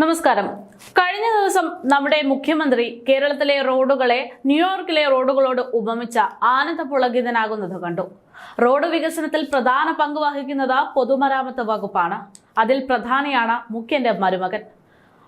നമസ്കാരം. കഴിഞ്ഞ ദിവസം നമ്മുടെ മുഖ്യമന്ത്രി കേരളത്തിലെ റോഡുകളെ ന്യൂയോർക്കിലെ റോഡുകളോട് ഉപമിച്ച ആനന്ദപുളകിതനാകുന്നത് കണ്ടു. റോഡ് വികസനത്തിൽ പ്രധാന പങ്ക് വഹിക്കുന്നത് പൊതുമരാമത്ത് വകുപ്പാണ്. അതിൽ പ്രധാനിയാണ് മുഖ്യന്റെ മരുമകൻ.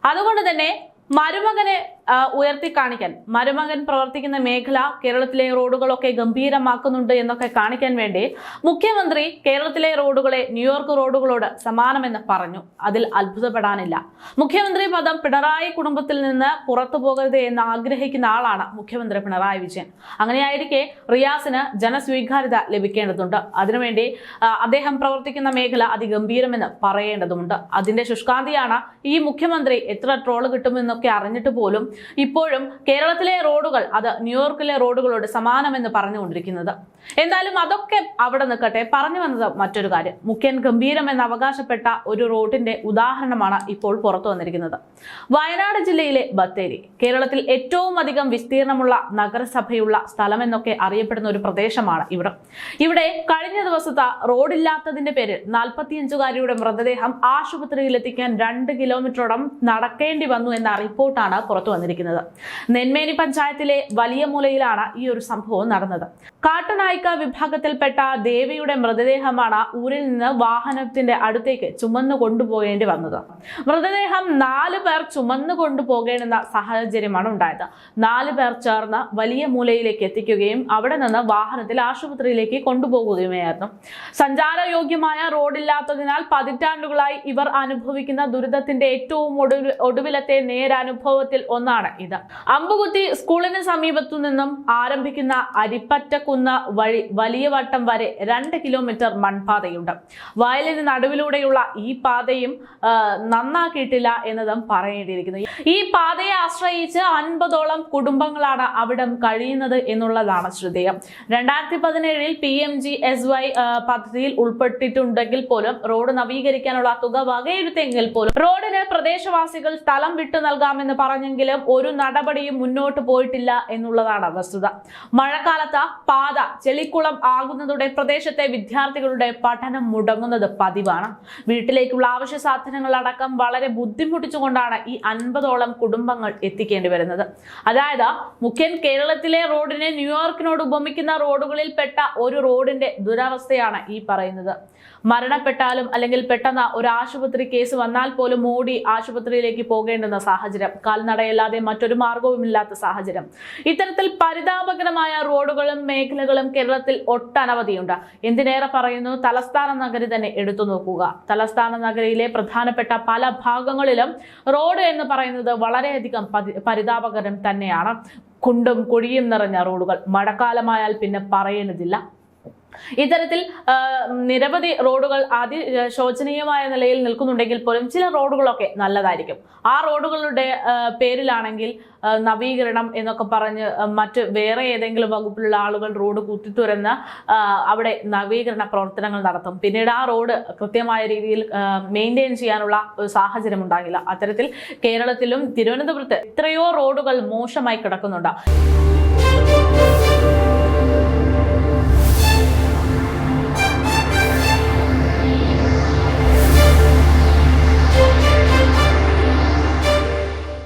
അതുകൊണ്ട് തന്നെ മരുമകനെ ഉയർത്തി കാണിക്കാൻ മരുമകൻ പ്രവർത്തിക്കുന്ന മേഖല കേരളത്തിലെ റോഡുകളൊക്കെ ഗംഭീരമാക്കുന്നുണ്ട് എന്നൊക്കെ കാണിക്കാൻ വേണ്ടി മുഖ്യമന്ത്രി കേരളത്തിലെ റോഡുകളെ ന്യൂയോർക്ക് റോഡുകളോട് സമാനമെന്ന് പറഞ്ഞു. അതിൽ അത്ഭുതപ്പെടാനില്ല. മുഖ്യമന്ത്രി പദം പിണറായി കുടുംബത്തിൽ നിന്ന് പുറത്തു പോകരുത് എന്ന് ആഗ്രഹിക്കുന്ന ആളാണ് മുഖ്യമന്ത്രി പിണറായി വിജയൻ. അങ്ങനെയായിരിക്കെ റിയാസിന് ജനസ്വീകാര്യത ലഭിക്കേണ്ടതുണ്ട്. അതിനുവേണ്ടി അദ്ദേഹം പ്രവർത്തിക്കുന്ന മേഖല അതിഗംഭീരമെന്ന് പറയേണ്ടതുണ്ട്. അതിന്റെ ശുഷ്കാന്തിയാണ് ഈ മുഖ്യമന്ത്രി എത്ര ട്രോൾ കിട്ടുമെന്നൊക്കെ അറിഞ്ഞിട്ട് പോലും ഇപ്പോഴും കേരളത്തിലെ റോഡുകൾ അത് ന്യൂയോർക്കിലെ റോഡുകളോട് സമാനമെന്ന് പറഞ്ഞുകൊണ്ടിരിക്കുന്നത്. എന്തായാലും അതൊക്കെ അവിടെ നിൽക്കട്ടെ. പറഞ്ഞു വന്നത് മറ്റൊരു കാര്യം. മുഖ്യൻ ഗംഭീരം എന്ന് അവകാശപ്പെട്ട ഒരു റോഡിന്റെ ഉദാഹരണമാണ് ഇപ്പോൾ പുറത്തു വന്നിരിക്കുന്നത്. വയനാട് ജില്ലയിലെ ബത്തേരി കേരളത്തിൽ ഏറ്റവും അധികം വിസ്തീർണമുള്ള നഗരസഭയുള്ള സ്ഥലമെന്നൊക്കെ അറിയപ്പെടുന്ന ഒരു പ്രദേശമാണ് ഇവിടെ. ഇവിടെ കഴിഞ്ഞ ദിവസത്തെ റോഡില്ലാത്തതിന്റെ പേരിൽ നാൽപ്പത്തിയഞ്ചുകാരിയുടെ മൃതദേഹം ആശുപത്രിയിൽ എത്തിക്കാൻ രണ്ട് കിലോമീറ്ററോളം നടക്കേണ്ടി വന്നു എന്ന റിപ്പോർട്ടാണ് പുറത്തു വന്നിരിക്കുന്നത്. നെന്മേനി പഞ്ചായത്തിലെ വലിയ മൂലയിലാണ് ഈ ഒരു സംഭവം നടന്നത്. കാട്ടുനായിക്ക വിഭാഗത്തിൽപ്പെട്ട ദേവിയുടെ മൃതദേഹമാണ് ഊരിൽ നിന്ന് വാഹനത്തിന്റെ അടുത്തേക്ക് ചുമന്നു കൊണ്ടുപോകേണ്ടി വന്നത്. മൃതദേഹം നാല് പേർ ചുമന്നു കൊണ്ടുപോകേണ്ടുന്ന സാഹചര്യമാണ് ഉണ്ടായത്. നാല് പേർ ചേർന്ന് വലിയ മൂലയിലേക്ക് എത്തിക്കുകയും അവിടെ നിന്ന് വാഹനത്തിൽ ആശുപത്രിയിലേക്ക് കൊണ്ടുപോകുകയുമായിരുന്നു. സഞ്ചാരയോഗ്യമായ റോഡില്ലാത്തതിനാൽ പതിറ്റാണ്ടുകളായി ഇവർ അനുഭവിക്കുന്ന ദുരിതത്തിന്റെ ഏറ്റവും ഒടുവിലത്തെ നേരനുഭവത്തിൽ ഒന്നാണ് ഇത്. അമ്പുകുത്തി സ്കൂളിന് സമീപത്തു നിന്നും ആരംഭിക്കുന്ന അരിപ്പറ്റക്കുന്ന് വഴി വലിയ വട്ടം വരെ രണ്ട് കിലോമീറ്റർ മൺപാതയുണ്ട്. വയലിന് നടുവിലൂടെയുള്ള ഈ പാതയും നന്നാക്കിയിട്ടില്ല എന്നതും പറയേണ്ടിയിരിക്കുന്നു. ഈ പാതയെ ആശ്രയിച്ച് അൻപതോളം കുടുംബങ്ങളാണ് അവിടെ കഴിയുന്നത് എന്നുള്ളതാണ് ശ്രദ്ധേയം. രണ്ടായിരത്തി പതിനേഴിൽ P M G S Y പദ്ധതിയിൽ ഉൾപ്പെട്ടിട്ടുണ്ടെങ്കിൽ പോലും റോഡ് നവീകരിക്കാനുള്ള തുക വകയിരുത്തെങ്കിൽ പോലും റോഡിന് പ്രദേശവാസികൾ സ്ഥലം വിട്ടു നൽകാമെന്ന് പറഞ്ഞെങ്കിലും ഒരു നടപടിയും മുന്നോട്ട് പോയിട്ടില്ല എന്നുള്ളതാണ് വസ്തുത. മഴക്കാലത്ത് പാത ചെളിക്കുളം ആകുന്നതോടെ പ്രദേശത്തെ വിദ്യാർത്ഥികളുടെ പഠനം മുടങ്ങുന്നത് പതിവാണ്. വീട്ടിലേക്കുള്ള ആവശ്യ സാധനങ്ങൾ അടക്കം വളരെ ബുദ്ധിമുട്ടിച്ചുകൊണ്ടാണ് ഈ അൻപതോളം കുടുംബങ്ങൾ എത്തിക്കേണ്ടി വരുന്നത്. അതായത് മുഖ്യൻ കേരളത്തിലെ റോഡിനെ ന്യൂയോർക്കിനോട് ഉപമിക്കുന്ന റോഡുകളിൽ പെട്ട ഒരു റോഡിന്റെ ദുരവസ്ഥയാണ് ഈ പറയുന്നത്. മരണപ്പെട്ടാലും അല്ലെങ്കിൽ പെട്ടെന്ന് ഒരു ആശുപത്രി കേസ് വന്നാൽ പോലും ഓടി ആശുപത്രിയിലേക്ക് പോകേണ്ടുന്ന സാഹചര്യം. കാൽനടയല്ലാതെ മറ്റൊരു മാർഗവുമില്ലാത്ത സാഹചര്യം. ഇത്തരത്തിൽ പരിതാപകരമായ റോഡുകളും മേഖലകളും കേരളത്തിൽ ഒട്ടനവധിയുണ്ട്. എന്തിനേറെ പറയുന്നു? തലസ്ഥാന നഗരി തന്നെ എടുത്തു നോക്കുക. തലസ്ഥാന നഗരിയിലെ പ്രധാനപ്പെട്ട പല ഭാഗങ്ങളിലും റോഡ് എന്ന് പറയുന്നത് വളരെയധികം പരിതാപകരം തന്നെയാണ്. കുണ്ടും കുഴിയും നിറഞ്ഞ റോഡുകൾ. മഴക്കാലമായാൽ പിന്നെ പറയേണ്ടതില്ല. ഇത്തരത്തിൽ നിരവധി റോഡുകൾ അതി ശോചനീയമായ നിലയിൽ നിൽക്കുന്നുണ്ടെങ്കിൽ പോലും ചില റോഡുകളൊക്കെ നല്ലതായിരിക്കും. ആ റോഡുകളുടെ പേരിലാണെങ്കിൽ നവീകരണം എന്നൊക്കെ പറഞ്ഞ് മറ്റ് വേറെ ഏതെങ്കിലും വകുപ്പിലുള്ള ആളുകൾ റോഡ് കുത്തിത്തുരന്ന് അവിടെ നവീകരണ പ്രവർത്തനങ്ങൾ നടത്തും. പിന്നീട് ആ റോഡ് കൃത്യമായ രീതിയിൽ മെയിന്റെയിൻ ചെയ്യാനുള്ള സാഹചര്യം ഉണ്ടാകില്ല. അത്തരത്തിൽ കേരളത്തിലും തിരുവനന്തപുരത്ത് എത്രയോ റോഡുകൾ മോശമായി കിടക്കുന്നുണ്ട്.